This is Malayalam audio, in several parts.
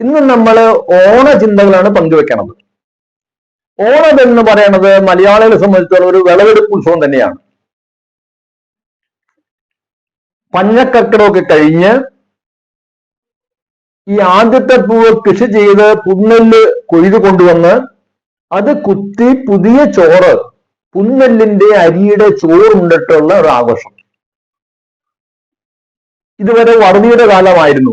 ഇന്ന് നമ്മൾ ഓണ ചിന്തകളാണ് പങ്കുവെക്കണത്. ഓണം എന്ന് പറയുന്നത് മലയാളികളെ സംബന്ധിച്ചിടത്തോളം ഒരു വിളവെടുപ്പ് ഉത്സവം തന്നെയാണ്. പഞ്ഞക്കർക്കിടമൊക്കെ കഴിഞ്ഞ് ഈ ആദ്യത്തെ പൂവ് കൃഷി ചെയ്ത് പുന്നെല്ല് കൊയ്ത് കൊണ്ടുവന്ന് അത് കുത്തി പുതിയ ചോറ് പുന്നെല്ലിന്റെ അരിയുടെ ചോറുണ്ടിട്ടുള്ള ഒരു ആഘോഷം. ഇതുവരെ വറുതിയുടെ കാലമായിരുന്നു.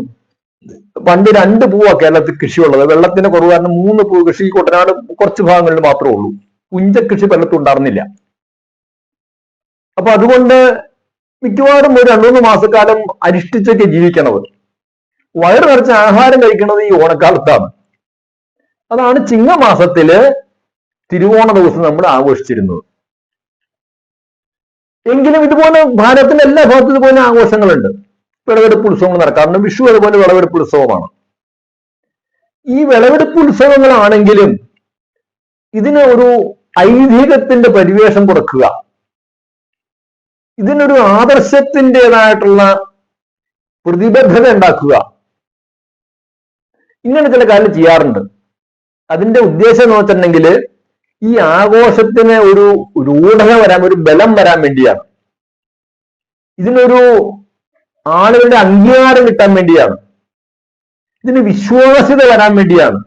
പണ്ട് രണ്ട് പൂവാണ് കേരളത്തിൽ കൃഷിയുള്ളത്. വെള്ളത്തിന്റെ കുറവ് കാരണം മൂന്ന് പൂ കൃഷി കുട്ടനാട് കുറച്ച് ഭാഗങ്ങളിൽ മാത്രമേ ഉള്ളൂ. പുഞ്ച കൃഷി പലത്തും ഉണ്ടായിരുന്നില്ല അപ്പൊ അതുകൊണ്ട് മിക്കവാറും ഒരു രണ്ടു മൂന്ന് മാസക്കാലം അരിഷ്ടിച്ചൊക്കെ ജീവിക്കണത്. വയറ് നിറച്ച് ആഹാരം കഴിക്കുന്നത് ഈ ഓണക്കാലത്താണ്. അതാണ് ചിങ്ങമാസത്തിൽ തിരുവോണ ദിവസം നമ്മൾ ആഘോഷിച്ചിരുന്നത്. എങ്കിലും ഇതുപോലെ ഭാരതത്തിന്റെ എല്ലാ ഭാഗത്തും ഇതുപോലെ ആഘോഷങ്ങളുണ്ട്. വിളവെടുപ്പ് ഉത്സവങ്ങൾ നടക്കാറുണ്ട് വിഷു അതുപോലെ വിളവെടുപ്പ് ഉത്സവമാണ്. ഈ വിളവെടുപ്പ് ഉത്സവങ്ങളാണെങ്കിലും ഇതിന് ഒരു ഐതിഹ്യത്തിന്റെ പരിവേഷം കൊടുക്കുക. ഇതിനൊരു ആദർശത്തിന്റെതായിട്ടുള്ള പ്രതിബദ്ധത ഉണ്ടാക്കുക. ഇങ്ങനെ ചില കാര്യം ചെയ്യാറുണ്ട്. അതിന്റെ ഉദ്ദേശം എന്ന് വെച്ചിട്ടുണ്ടെങ്കിൽ ഈ ആഘോഷത്തിന് ഒരു രൂഢത വരാൻ ഒരു ബലം വരാൻ വേണ്ടിയാണ്. ഇതിനൊരു ആളുകളുടെ അംഗീകാരം കിട്ടാൻ വേണ്ടിയാണ്. ഇതിന് വിശ്വാസ്യത വരാൻ വേണ്ടിയാണ്.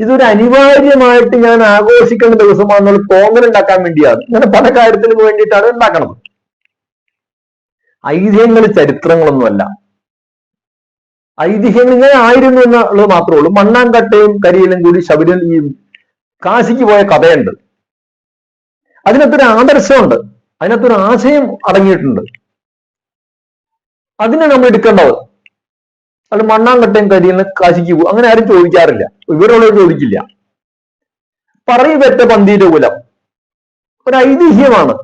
ഇതൊരു അനിവാര്യമായിട്ട് ഞാൻ ആഘോഷിക്കേണ്ട ദിവസമാണെന്നുള്ള തോന്നൽ ഉണ്ടാക്കാൻ വേണ്ടിയാണ്. ഇങ്ങനെ പല കാര്യത്തിനും വേണ്ടിയിട്ടാണ് ഉണ്ടാക്കണത്. ഐതിഹ്യങ്ങൾ ചരിത്രങ്ങളൊന്നുമല്ല. ഐതിഹ്യങ്ങൾ ഇങ്ങനെ ആയിരുന്നു എന്നുള്ളത് മാത്രമേ ഉള്ളൂ. മണ്ണാങ്കട്ടയും കരിയിലും കൂടി ശബരിമല കാശിക്ക് പോയ കഥയുണ്ട്. അതിനകത്തൊരു ആദർശമുണ്ട്. അതിനകത്തൊരു ആശയം അടങ്ങിയിട്ടുണ്ട്. അതിനെ നമ്മൾ എടുക്കേണ്ടത്. അത് മണ്ണാങ്കട്ടയും കരിയെന്ന് കാശിക്ക് പോകും അങ്ങനെ ആരും ചോദിക്കാറില്ല. ഇവരുള്ളവർ ചോദിക്കില്ല. പറയി വെറ്റ പന്തീന്റെ കുലം. ഒരു ഐതിഹ്യമാണ്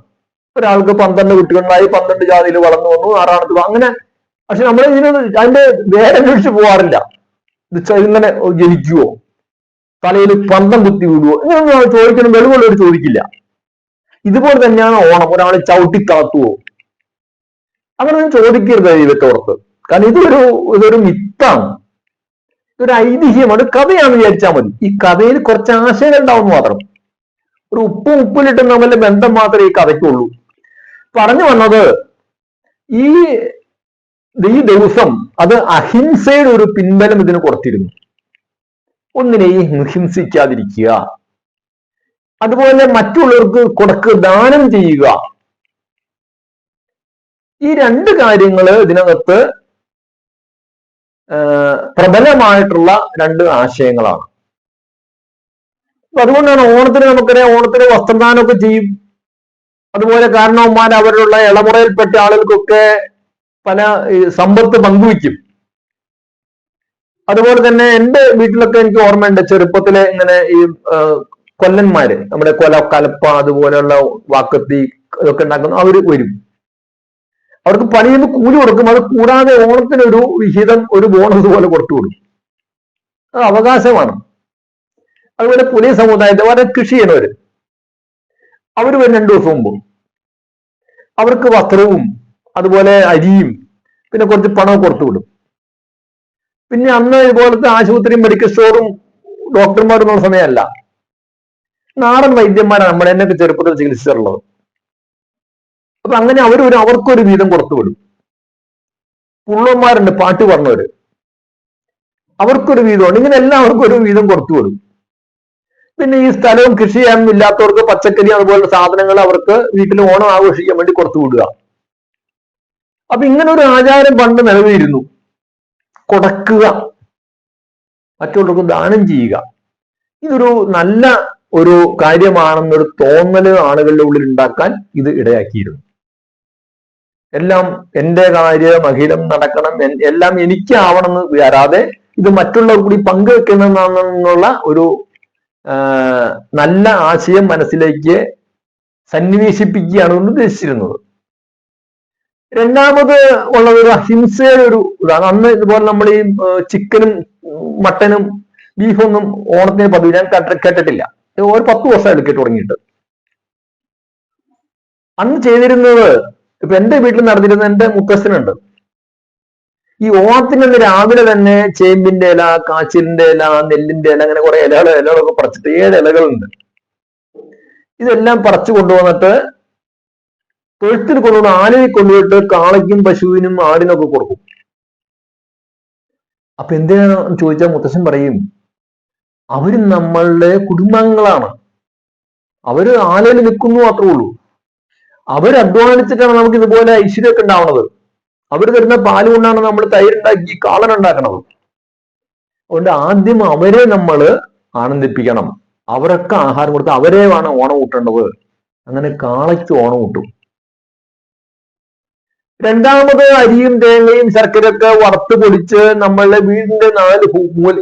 ഒരാൾക്ക് പന്ത്രണ്ട് കുട്ടികളുണ്ടായി പന്ത്രണ്ട് ജാതിയിൽ വളർന്നു വന്നു ആറാണത്ത് അങ്ങനെ. പക്ഷെ നമ്മൾ ഇതിന് അതിന്റെ വേരന്വേഷിച്ച് പോവാറില്ല. ഇത് ഇങ്ങനെ ജനിക്കുവോ? തലയിൽ പന്തം കുത്തി വിടുവോ? ഇങ്ങനെ ചോദിക്കണം. വെളിവുള്ളവർ ചോദിക്കില്ല. ഇതുപോലെ തന്നെയാണ് ഓണം. ഒരാളെ ചവിട്ടി താത്തുവോ അങ്ങനൊന്നും ചോദിക്കരുത് ദൈവത്തെ ഓർത്ത്. കാരണം ഇതൊരു ഇതൊരു മിത്താണ്. ഇതൊരു ഐതിഹ്യമാണ് ഒരു കഥയാണെന്ന് വിചാരിച്ചാൽ മതി. ഈ കഥയിൽ കുറച്ച് ആശയങ്ങൾ ഉണ്ടാവും മാത്രം. ഒരു ഉപ്പും ഉപ്പിലിട്ടും തമ്മിലെ ബന്ധം മാത്രമേ ഈ കഥയ്ക്കുള്ളൂ. പറഞ്ഞു വന്നത് ഈ ഈ ദിവസം അത് അഹിംസയുടെ ഒരു പിൻബലം ഇതിന് കൊടുത്തിരുന്നു. ഒന്നിനെയും ഹിംസിക്കാതിരിക്കുക. അതുപോലെ മറ്റുള്ളവർക്ക് കൊടുക്ക് ദാനം ചെയ്യുക. ഈ രണ്ട് കാര്യങ്ങൾ ഇതിനകത്ത് പ്രബലമായിട്ടുള്ള രണ്ട് ആശയങ്ങളാണ്. അതുകൊണ്ടാണ് ഓണത്തിന് നമുക്കറിയാം ഓണത്തിന് വസ്ത്രദാനമൊക്കെ ചെയ്യും. അതുപോലെ കാരണവന്മാർ അവരുള്ള ഇളമുറയിൽപ്പെട്ട ആളുകൾക്കൊക്കെ പല സമ്പത്ത് പങ്കുവയ്ക്കും. അതുപോലെ തന്നെ എന്റെ വീട്ടിലൊക്കെ എനിക്ക് ഓർമ്മയുണ്ട് ചെറുപ്പത്തിലെ ഇങ്ങനെ ഈ കൊല്ലന്മാര് നമ്മുടെ കൊല കലപ്പ അതുപോലെയുള്ള വാക്കത്തി ഇതൊക്കെ ഉണ്ടാക്കുന്ന അവർ വരും. അവർക്ക് പണിയിൽ നിന്ന് കൂലി കൊടുക്കും. അത് കൂടാതെ ഓണത്തിന് ഒരു വിഹിതം ഒരു ബോണസ് പോലെ കൊടുത്തു കൊടുക്കും. അത് അവകാശമാണ്. അതുപോലെ പുലിയ സമുദായത്തെ വളരെ കൃഷി ചെയ്യണവര് അവർ വരും രണ്ടു ദിവസം മുമ്പ്. അവർക്ക് വസ്ത്രവും അതുപോലെ അരിയും പിന്നെ കുറച്ച് പണവും കൊടുത്തു വിടും. പിന്നെ അന്ന് ഇതുപോലത്തെ ആശുപത്രിയും മെഡിക്കൽ സ്റ്റോറും ഡോക്ടർമാരും ഉള്ള സമയമല്ല. നാടൻ വൈദ്യന്മാരാണ് നമ്മൾ എന്നൊക്കെ ചെറുപ്പത്തിൽ ചികിത്സിച്ചിട്ടുള്ളത്. അപ്പൊ അങ്ങനെ അവർ ഒരു അവർക്കൊരു വീതം കൊടുത്തു വിടും. പുള്ളന്മാരുണ്ട് പാട്ട് പറഞ്ഞവര്. അവർക്കൊരു വീതമുണ്ട് ഇങ്ങനെ എല്ലാവർക്കും ഒരു വീതം കൊടുത്തു വിടും. പിന്നെ ഈ സ്ഥലവും കൃഷി ചെയ്യാനും ഇല്ലാത്തവർക്ക് പച്ചക്കറി അതുപോലുള്ള സാധനങ്ങൾ അവർക്ക് വീട്ടിൽ ഓണം ആഘോഷിക്കാൻ വേണ്ടി കൊടുത്തു വിടുക. അപ്പൊ ഇങ്ങനെ ഒരു ആചാരം പണ്ട് നിലവിലിരുന്നു. കൊടക്കുക. മറ്റുള്ളവർക്ക് ദാനം ചെയ്യുക. ഇതൊരു നല്ല ഒരു കാര്യമാണെന്നൊരു തോന്നൽ ആളുകളുടെ ഉള്ളിൽ ഉണ്ടാക്കാൻ ഇത് ഇടയാക്കിയിരുന്നു. എല്ലാം എന്റെ കാര്യം അഖിലം നടക്കണം എല്ലാം എനിക്ക് എനിക്കാവണമെന്ന് വരാതെ ഇത് മറ്റുള്ളവർ കൂടി പങ്കുവെക്കണമെന്നുള്ള ഒരു നല്ല ആശയം മനസ്സിലേക്ക് സന്നിവേശിപ്പിക്കുകയാണ് ഉദ്ദേശിച്ചിരുന്നത്. രണ്ടാമത് ഉള്ളത് ഒരു അഹിംസയുടെ ഒരു ഇതാണ്. അന്ന് ഇതുപോലെ നമ്മൾ ഈ ചിക്കനും മട്ടനും ബീഫൊന്നും ഓണത്തിന് പതിവ് ഞാൻ കേട്ട- കേട്ടിട്ടില്ല. ഒരു പത്ത് വർഷം എടുക്കിട്ട് തുടങ്ങിയിട്ട്. അന്ന് ചെയ്തിരുന്നത് ഇപ്പൊ എന്റെ വീട്ടിൽ നടന്നിരുന്ന എന്റെ മുത്തശ്ശനുണ്ട്. ഈ ഓണത്തിനന്ന് രാവിലെ തന്നെ ചേമ്പിന്റെ ഇല കാച്ചിലിന്റെ ഇല നെല്ലിന്റെ ഇല അങ്ങനെ കുറെ ഇലകൾ ഇലകളൊക്കെ പറിച്ചിട്ട് ഏഴ് ഇലകളുണ്ട്. ഇതെല്ലാം പറിച്ചു കൊണ്ടുവന്നിട്ട് തൊഴുത്തിൽ കൊണ്ടുവന്ന് ആനയെ കൊണ്ടുപോയിട്ട് കാളയ്ക്കും പശുവിനും ആടിനൊക്കെ കൊടുക്കും. അപ്പൊ എന്തിനാ ചോദിച്ചാൽ മുത്തശ്ശൻ പറയും അവർ നമ്മളുടെ കുടുംബാംഗങ്ങളാണ്. അവർ ആലയിൽ നിൽക്കുന്നു മാത്രമേ ഉള്ളൂ. അവർ അധ്വാനിച്ചിട്ടാണ് നമുക്ക് ഇതുപോലെ ഐശ്വര്യമൊക്കെ ഉണ്ടാവുന്നത്. അവർ തരുന്ന പാൽ കൊണ്ടാണ് നമ്മൾ തൈരുണ്ടാക്കി കാളൻ ഉണ്ടാക്കുന്നത് അതുകൊണ്ട് ആദ്യം അവരെ നമ്മൾ ആനന്ദിപ്പിക്കണം. അവരൊക്കെ ആഹാരം കൊടുത്ത് അവരെ വേണം ഓണം കൂട്ടേണ്ടത്. അങ്ങനെ കാളയ്ക്ക് ഓണം കൂട്ടും. രണ്ടാമത് അരിയും തേങ്ങയും ശർക്കരയൊക്കെ വറുത്ത് പൊടിച്ച് നമ്മളുടെ വീടിന്റെ നാല്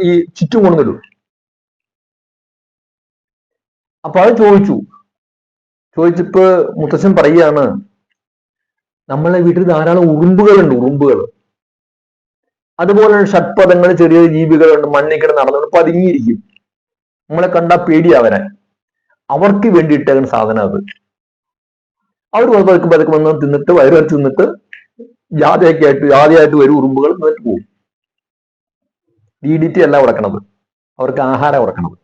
ഈ ചുറ്റും കൊണ്ടുവരും. അപ്പൊ അത് ചോദിച്ചു ചോദിച്ചപ്പോ മുത്തശ്ശൻ പറയാണ് നമ്മളെ വീട്ടിൽ ധാരാളം ഉറുമ്പുകളുണ്ട് ഉറുമ്പുകൾ. അതുപോലെ ഷഡ്പദങ്ങൾ ചെറിയ ജീവികളുണ്ട് മണ്ണിൽ കിടന്ന് നടന്നുകൊണ്ട് പതുങ്ങിയിരിക്കും. നമ്മളെ കണ്ടാ പേടിയാവരാൻ അവർക്ക് വേണ്ടി ഇട്ടേക്കുന്ന സാധനം അത്. അവർ പതുക്കെ പതുക്കെ വന്ന് തിന്നിട്ട് വയറുവരച്ച് തിന്നിട്ട് ജാതിയൊക്കെ ആയിട്ട് ജാതിയായിട്ട് വരും ഉറുമ്പുകൾ എന്നിട്ട് പോകും. ഡി ഡി ടി അല്ല ഉറക്കണത്. അവർക്ക് ആഹാരം ഉറക്കണത്.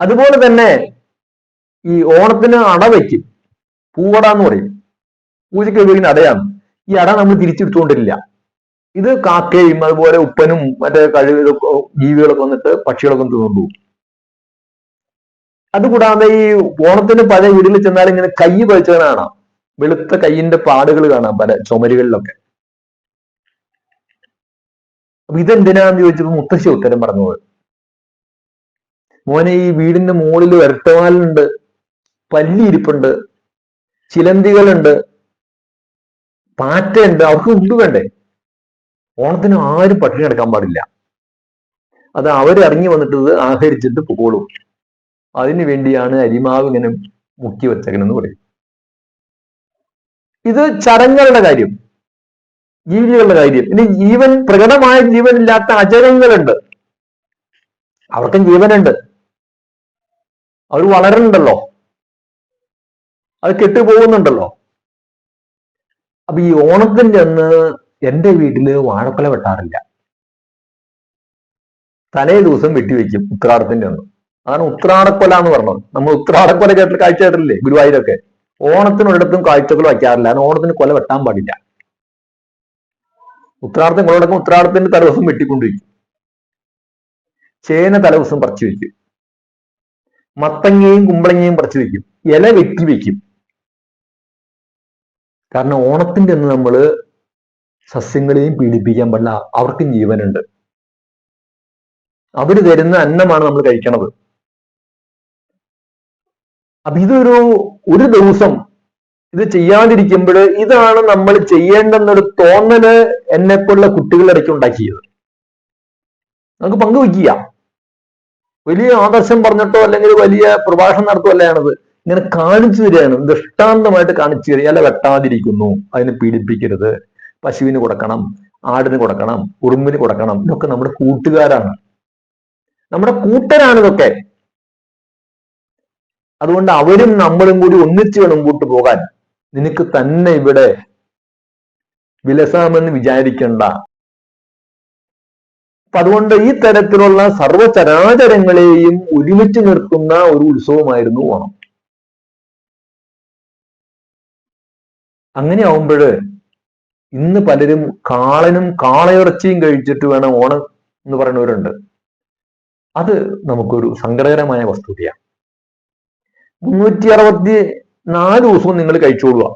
അതുപോലെ തന്നെ ഈ ഓണത്തിന് അട വയ്ക്കും പൂവട എന്ന് പറയും. പൂജയ്ക്ക് ഉപയോഗിക്കുന്ന അടയാണ്. ഈ അട നമ്മൾ തിരിച്ചെടുത്തുകൊണ്ടിരില്ല. ഇത് കാക്കയും അതുപോലെ ഉപ്പനും മറ്റേ കഴിവ് ജീവികളൊക്കെ വന്നിട്ട് പക്ഷികളൊക്കെ തിന്നുകൊണ്ട് അതുകൂടാതെ ഈ ഓണത്തിന് പല വീടുകളിൽ ചെന്നാൽ ഇങ്ങനെ കൈ പഴിച്ചത് കാണാം. വെളുത്ത കൈയിന്റെ പാടുകൾ കാണാം പല ചുമരുകളിലൊക്കെ. അപ്പൊ ഇതെന്തിനാന്ന് ചോദിച്ചപ്പോ മുത്തശ്ശി ഉത്തരം പറഞ്ഞത്. മോനെ ഈ വീടിന്റെ മുകളിൽ വരട്ടവാലുണ്ട് പല്ലിയിരിപ്പുണ്ട് ചിലന്തികളുണ്ട് പാറ്റയുണ്ട് അവർക്ക് ഉണ്ട് വേണ്ടേ? ഓണത്തിന് ആരും പട്ടിണി കിടക്കാൻ പാടില്ല. അത് അവരിറങ്ങി വന്നിട്ട് ഇത് ആഹരിച്ചിട്ട് പോകോളും അതിനു വേണ്ടിയാണ് അരിമാവ് ഇങ്ങനെ മുക്കി വെച്ചകനെന്ന് പറയും. ഇത് ചടങ്ങുകളുടെ കാര്യം ജീവികളുടെ കാര്യം. ഇനി ജീവൻ പ്രകടമായ ജീവനില്ലാത്ത അജരങ്ങളുണ്ട് അവർക്കും ജീവനുണ്ട്. അവർ വളരുന്നുണ്ടല്ലോ അത് കെട്ടുപോകുന്നുണ്ടല്ലോ. അപ്പൊ ഈ ഓണത്തിന്റെ അന്ന് എന്റെ വീട്ടിൽ വാഴക്കല വെട്ടാറില്ല. തലേ ദിവസം വെട്ടിവെക്കും ഉത്രാടത്തിന്റെ അന്ന്. അതാണ് ഉത്രാടക്കൊല എന്ന് പറഞ്ഞത്. നമ്മൾ ഉത്രാടക്കൊല കേട്ടിട്ട് കാഴ്ച കേട്ടിട്ടില്ലേ ഗുരുവായൂരൊക്കെ? ഓണത്തിനൊരിടത്തും കാഴ്ചകൾ വയ്ക്കാറില്ല. കാരണം ഓണത്തിന് കൊല വെട്ടാൻ പാടില്ല. ഉത്രാടത്തിന് കൊലടക്കം ഉത്രാടത്തിന്റെ തലവസം വെട്ടിക്കൊണ്ടിരിക്കും. ചേന തലവസം പറിച്ചു വെക്കും. മത്തങ്ങയും കുമ്പളങ്ങയും പറിച്ചു വെക്കും. ഇല വെട്ടി വെക്കും. കാരണം ഓണത്തിന്റെ അന്ന് നമ്മൾ സസ്യങ്ങളെയും പീഡിപ്പിക്കാൻ പാടില്ല. അവർക്കും ജീവനുണ്ട്. അവർ തരുന്ന അന്നമാണ് നമ്മൾ കഴിക്കണത്. അപ്പൊ ഇതൊരു ഒരു ദിവസം ഇത് ചെയ്യാതിരിക്കുമ്പോൾ ഇതാണ് നമ്മൾ ചെയ്യേണ്ടെന്നൊരു തോന്നൽ എന്നെപ്പോലുള്ള കുട്ടികളുടെ കുട്ടികളിടയ്ക്ക് ഉണ്ടാക്കിയത്. നമുക്ക് പങ്കുവെക്കുക വലിയ ആദർശം പറഞ്ഞിട്ടോ അല്ലെങ്കിൽ വലിയ പ്രഭാഷണം നടത്തോ അല്ലയാണത് ഇങ്ങനെ കാണിച്ചു തരികയാണ്. ദൃഷ്ടാന്തമായിട്ട് കാണിച്ചു തരിക. ഇല വെട്ടാതിരിക്കുന്നു. അതിനെ പീഡിപ്പിക്കരുത്. പശുവിന് കൊടുക്കണം. ആടിന് കൊടുക്കണം. ഉറുമ്പിന് കൊടുക്കണം. ഇതൊക്കെ നമ്മുടെ കൂട്ടുകാരാണ്. നമ്മുടെ കൂട്ടരാണ് ഇതൊക്കെ. അതുകൊണ്ട് അവരും നമ്മളും കൂടി ഒന്നിച്ചു വേണം മുമ്പോട്ട് പോകാൻ. നിനക്ക് തന്നെ ഇവിടെ വിലസാമെന്ന് വിചാരിക്കണ്ട. അപ്പൊ അതുകൊണ്ട് ഈ തരത്തിലുള്ള സർവചരാചരങ്ങളെയും ഒരുമിച്ച് നിർത്തുന്ന ഒരു ഉത്സവമായിരുന്നു ഓണം. അങ്ങനെ ആവുമ്പോൾ ഇന്ന് പലരും കാളനും കാളയിറച്ചിയും കഴിച്ചിട്ട് വേണം ഓണം എന്ന് പറയുന്നവരുണ്ട്. അത് നമുക്കൊരു സങ്കടകരമായ വസ്തുതയാണ് മുന്നൂറ്റി അറുപത്തി നാല് ദിവസവും നിങ്ങൾ കഴിച്ചോളുക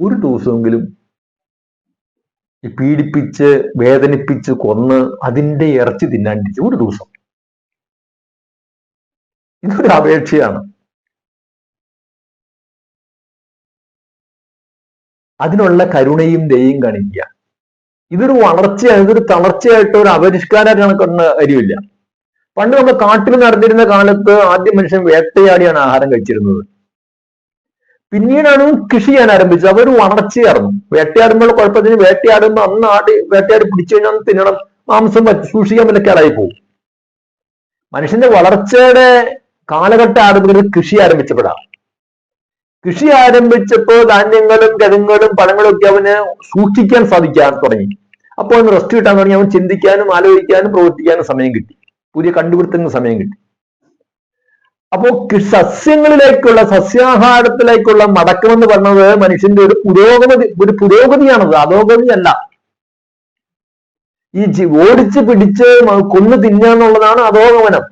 ഒരു ദിവസമെങ്കിലും പീഡിപ്പിച്ച് വേദനിപ്പിച്ച് കൊന്ന് അതിന്റെ ഇറച്ചി തിന്നാണ്ടിരിക്കും ഒരു ദിവസം. ഇതൊരു അപേക്ഷയാണ്. അതിനുള്ള കരുണയും ദയയും കാണിക്കുക. ഇതൊരു വളർച്ചയാണ് ഇതൊരു തളർച്ചയായിട്ട് ഒരു അപരിഷ്കാരമായിട്ട് കണക്കുന്ന കാര്യമില്ല പണ്ട് നമ്മൾ കാട്ടിൽ നടന്നിരുന്ന കാലത്ത് ആദ്യം മനുഷ്യൻ വേട്ടയാടിയാണ് ആഹാരം കഴിച്ചിരുന്നത്. പിന്നീടാണ് കൃഷി ചെയ്യാൻ ആരംഭിച്ചത്. അതൊരു വളർച്ചയായിരുന്നു. വേട്ടയാടുമ്പോൾ കുഴപ്പത്തിന് വേട്ടയാടുമ്പോൾ അന്ന് ആടി വേട്ടയാടി പിടിച്ചു കഴിഞ്ഞാൽ തിന്നണം മാംസം സൂക്ഷിക്കാൻ പറ്റക്കാടായി പോകും മനുഷ്യന്റെ വളർച്ചയുടെ കാലഘട്ടം ആരംഭിക്കുന്നത് കൃഷി ആരംഭിച്ചപ്പോഴാണ്. കൃഷി ആരംഭിച്ചപ്പോൾ ധാന്യങ്ങളും കിഴങ്ങുകളും പഴങ്ങളും ഒക്കെ അവന് സൂക്ഷിക്കാൻ സാധിക്കാൻ തുടങ്ങി. അപ്പോൾ അവന് റെസ്റ്റ് കിട്ടാൻ തുടങ്ങി. അവൻ ചിന്തിക്കാനും ആലോചിക്കാനും പ്രവർത്തിക്കാനും സമയം കിട്ടി. പുതിയ കണ്ടുപിടുത്തത്തിന് സമയം കിട്ടി. അപ്പോ കൃ- സസ്യങ്ങളിലേക്കുള്ള സസ്യാഹാരത്തിലേക്കുള്ള മടക്കമെന്ന് പറഞ്ഞത് മനുഷ്യന്റെ ഒരു പുരോഗതി ഒരു പുരോഗതിയാണത്. അധോഗതിയല്ല. ഈ ജി- ഓടിച്ച് പിടിച്ച് കൊന്നു തിന്നുക അധോഗമനം.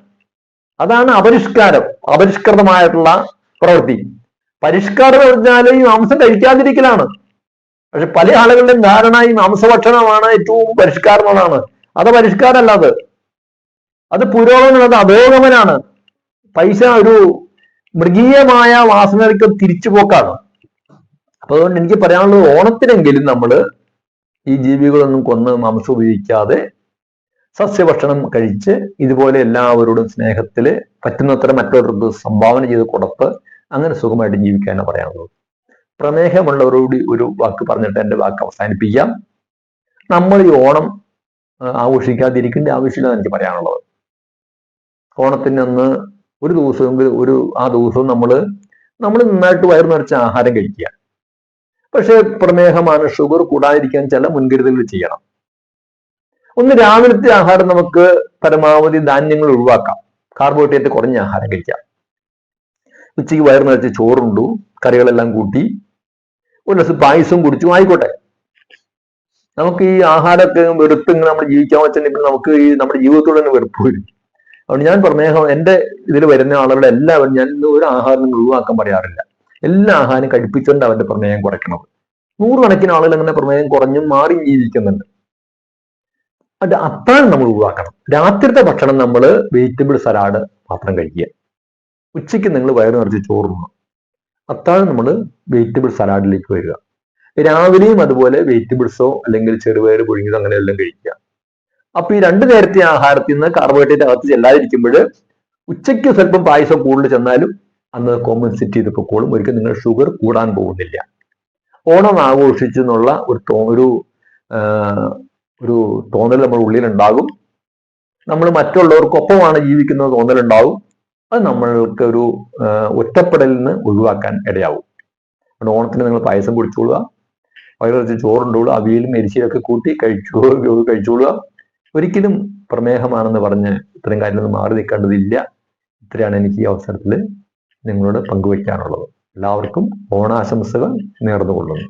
അതാണ് അപരിഷ്കാരം. അപരിഷ്കൃതമായിട്ടുള്ള പ്രവൃത്തി. പരിഷ്കാരം എന്ന് പറഞ്ഞാൽ ഈ മാംസം കഴിക്കാതിരിക്കലാണ്. പക്ഷെ പല ആളുകളുടെയും ധാരണ ഈ മാംസഭക്ഷണമാണ് ഏറ്റവും പരിഷ്കാരം എന്നുള്ളതാണ് അത് പരിഷ്കാരമല്ല അത് അത് പുരോഗമനം അത് അധോഗമനാണ്. പൈസ ഒരു മൃഗീയമായ വാസനകൾക്ക് തിരിച്ചുപോക്കാണ് അപ്പൊ അതുകൊണ്ട് എനിക്ക് പറയാനുള്ളത് ഓണത്തിനെങ്കിലും നമ്മൾ ഈ ജീവികളൊന്നും കൊന്ന് മാംസം ഉപയോഗിക്കാതെ സസ്യഭക്ഷണം കഴിച്ച് ഇതുപോലെ എല്ലാവരോടും സ്നേഹത്തിൽ പറ്റുന്നത്ര മറ്റുള്ളവർക്ക് സംഭാവന ചെയ്ത് കൊടുത്ത് അങ്ങനെ സുഖമായിട്ട് ജീവിക്കാനാണ് പറയാനുള്ളത്. പ്രമേഹമുള്ളവരോട് ഒരു വാക്ക് പറഞ്ഞിട്ട് എന്റെ വാക്ക് അവസാനിപ്പിക്കാം. നമ്മൾ ഈ ഓണം ആഘോഷിക്കാതിരിക്കേണ്ട ആവശ്യമില്ല എനിക്ക് പറയാനുള്ളത്. ഓണത്തിന് അന്ന് ഒരു ദിവസമെങ്കിലും ഒരു ആ ദിവസവും നമ്മൾ നമ്മൾ നന്നായിട്ട് വയറു നിറച്ച ആഹാരം കഴിക്കുക. പക്ഷെ പ്രമേഹമാണ് ഷുഗർ കൂടാതിരിക്കാൻ ചില മുൻകരുതലുകൾ ചെയ്യണം. ഒന്ന് രാവിലത്തെ ആഹാരം നമുക്ക് പരമാവധി ധാന്യങ്ങൾ ഒഴിവാക്കാം. കാർബോഹൈഡ്രേറ്റ് കുറഞ്ഞ ആഹാരം കഴിക്കാം. ഉച്ചയ്ക്ക് വയറ് നിറച്ച് ചോറുണ്ടു കറികളെല്ലാം കൂട്ടി. ഒരു ദിവസം പായസം കുടിച്ചു ആയിക്കോട്ടെ. നമുക്ക് ഈ ആഹാരമൊക്കെ വെറുത്ത് ഇങ്ങനെ നമ്മൾ ജീവിക്കാൻ വെച്ചിട്ടുണ്ടെങ്കിൽ നമുക്ക് ഈ നമ്മുടെ ജീവിതത്തോട് തന്നെ വെറുപ്പ് വരും അതുകൊണ്ട് ഞാൻ പ്രമേഹം എന്റെ ഇതിൽ വരുന്ന ആളുകളുടെ എല്ലാവരും ഞാൻ ഒരു ആഹാരം ഒഴിവാക്കാൻ പറയാറില്ല. എല്ലാ ആഹാരം കഴിപ്പിച്ചുകൊണ്ട് അവന്റെ പ്രമേയം കുറയ്ക്കണം നൂറുകണക്കിന് ആളുകൾ അങ്ങനെ പ്രമേയം കുറഞ്ഞും മാറി ജീവിക്കുന്നുണ്ട്. അത് അത്താഴം നമ്മൾ ഒഴിവാക്കണം. രാത്രിത്തെ ഭക്ഷണം നമ്മൾ വെജിറ്റബിൾ സലാഡ് മാത്രം കഴിക്കുക. ഉച്ചയ്ക്ക് നിങ്ങൾ വയറ് നിറച്ച് ചോറുണ്ണണം അത്താഴം നമ്മൾ വെജിറ്റബിൾ സലാഡിലേക്ക് വരിക. രാവിലെയും അതുപോലെ വെജിറ്റബിൾസോ അല്ലെങ്കിൽ ചെറുപയർ പുഴുങ്ങിയതോ അങ്ങനെ എല്ലാം കഴിക്കുക. അപ്പൊ ഈ രണ്ടു നേരത്തെ ആഹാരത്തിൽ നിന്ന് കാർബോഹൈഡ്രേറ്റ് അകത്ത് ചെല്ലാതിരിക്കുമ്പോൾ ഉച്ചയ്ക്ക് സ്വല്പം പായസം കൂടുതൽ ചെന്നാലും അന്ന് കോമ്പൻസേറ്റ് ചെയ്ത് പൊക്കോളും ഒരിക്കലും നിങ്ങൾ ഷുഗർ കൂടാൻ പോകുന്നില്ല. ഓണം ആഘോഷിച്ചു എന്നുള്ള ഒരു ഒരു ഒരു തോന്നൽ നമ്മുടെ ഉള്ളിലുണ്ടാകും. നമ്മൾ മറ്റുള്ളവർക്കൊപ്പമാണ് ജീവിക്കുന്നത് തോന്നലുണ്ടാവും അത് നമ്മൾക്ക് ഒരു ഒറ്റപ്പെടലിൽ നിന്ന് ഒഴിവാക്കാൻ ഇടയാവും. അതുകൊണ്ട് ഓണത്തിന് നിങ്ങൾ പായസം കുടിച്ചോളുക വയറിറച്ച് ചോറുണ്ടോളുക. അവിയലും എരിശിയിലൊക്കെ കൂട്ടി കഴിച്ചോ കഴിച്ചോളുക. ഒരിക്കലും പ്രമേഹമാണെന്ന് പറഞ്ഞ് ഇത്തരം കാര്യങ്ങളൊന്നും മാറി നിൽക്കേണ്ടതില്ല. ഇത്രയാണ് എനിക്ക് ഈ അവസരത്തിൽ നിങ്ങളോട് പങ്കുവയ്ക്കാനുള്ളത്. എല്ലാവർക്കും ഓണാശംസകൾ നേർന്നുകൊള്ളുന്നു.